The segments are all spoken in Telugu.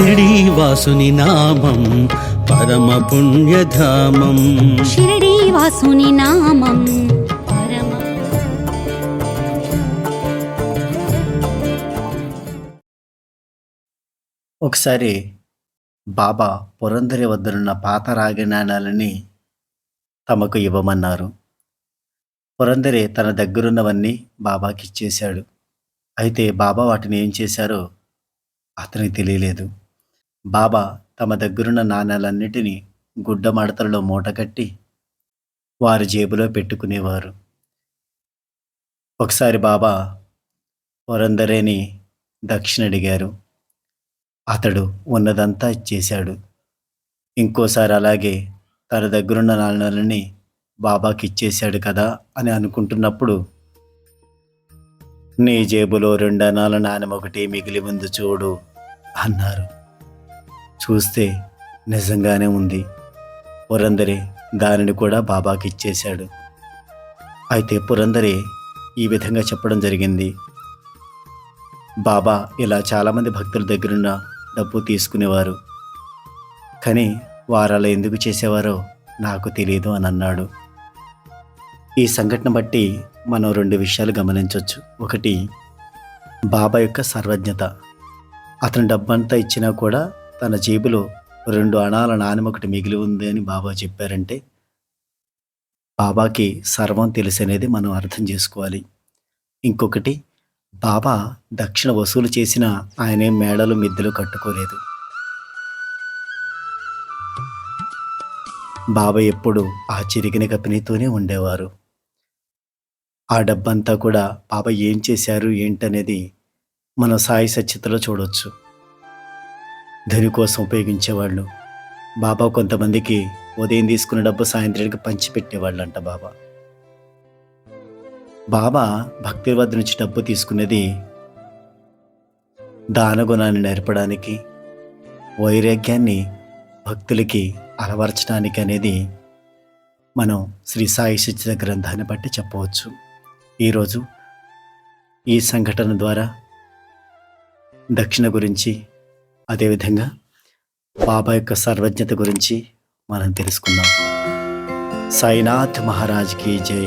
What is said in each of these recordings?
షిరిడీవాసుని నామం పరమ పుణ్యధామం. షిరిడీ వాసుని నామం పరమ ఒకసారి బాబా పురంధరి వద్దనున్న పాత రాగి నాణాలని తమకు ఇవ్వమన్నారు. పురంధరి తన దగ్గరున్నవన్నీ బాబాకి ఇచ్చేశాడు అయితే బాబా వాటిని ఏం చేశారో అతనికి తెలియలేదు. బాబా తమ దగ్గరున్న నాణాలన్నిటినీ గుడ్డ మడతలలో మూటకట్టి వారి జేబులో పెట్టుకునేవారు. ఒకసారి బాబా వరందరేని దక్షిణ అడిగారు అతడు ఉన్నదంతా ఇచ్చేశాడు. ఇంకోసారి అలాగే తన దగ్గరున్న నాణాలని బాబాకి ఇచ్చేశాడు కదా అని అనుకుంటున్నప్పుడు నీ జేబులో రెండు అనాల నాణెం ఒకటి మిగిలి ఉంది చూడు అన్నారు. చూస్తే నిజంగానే ఉంది. పురందరి దానిని కూడా బాబాకి ఇచ్చేశాడు. అయితే పురందరి ఈ విధంగా చెప్పడం జరిగింది. బాబా ఇలా చాలామంది భక్తుల దగ్గరున్న డబ్బు తీసుకునేవారు. కానీ వారు అలా ఎందుకు చేసేవారో నాకు తెలియదు అని అన్నాడు. ఈ సంఘటన బట్టి మనం రెండు విషయాలు గమనించవచ్చు ఒకటి బాబా యొక్క సర్వజ్ఞత. అతను డబ్బంతా ఇచ్చినా కూడా తన జేబులో రెండు అణాల నాణెం ఒకటి మిగిలి ఉంది అని బాబా చెప్పారంటే బాబాకి సర్వం తెలుసు అనేది మనం అర్థం చేసుకోవాలి ఇంకొకటి బాబా దక్షిణ వసూలు చేసిన ఆయనే మేడలు మిద్దెలు కట్టుకోలేదు. బాబా ఎప్పుడు ఆ చిరిగిన కపినితోనే ఉండేవారు. ఆ డబ్బంతా కూడా బాబా ఏం చేశారు? ఏంటనేది మన సాయి సచ్యతలో చూడవచ్చు ధని కోసం ఉపయోగించేవాళ్ళు. బాబా కొంతమందికి ఉదయం తీసుకున్న డబ్బు సాయంత్రానికి పంచిపెట్టేవాళ్ళంట బాబా. బాబా భక్తుల వద్ద నుంచి డబ్బు తీసుకునేది దానగుణాన్ని నేర్పడానికి వైరాగ్యాన్ని భక్తులకి అలవర్చడానికి అనేది మనం శ్రీ సాయి శిక్షణ గ్రంథాన్ని బట్టి చెప్పవచ్చు. ఈరోజు ఈ సంఘటన ద్వారా దక్షిణ గురించి అదేవిధంగా బాబా యొక్క సర్వజ్ఞత గురించి మనం తెలుసుకుందాం. సాయినాథ్ మహారాజ్కి జై.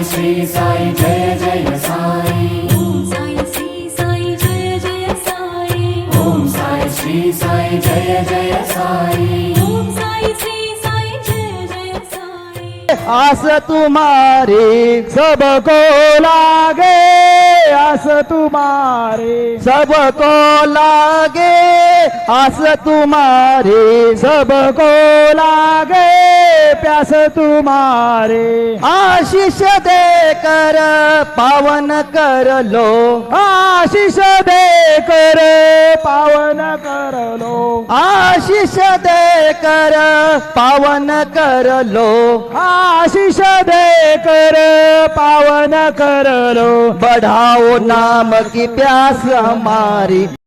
श्री साई जय जय साई। आस तुम्हारी सबको लागे आस तुम्हारे सबको लागे आस तुम्हारी सबको लागे। प्यास तुम्हारे। आशीष देकर पावन कर लो। आशीष देकर पावन कर लो। आशीष देकर पावन कर लो। आशीष देकर पावन कर लो। बढ़ाओ नाम की प्यास हमारी।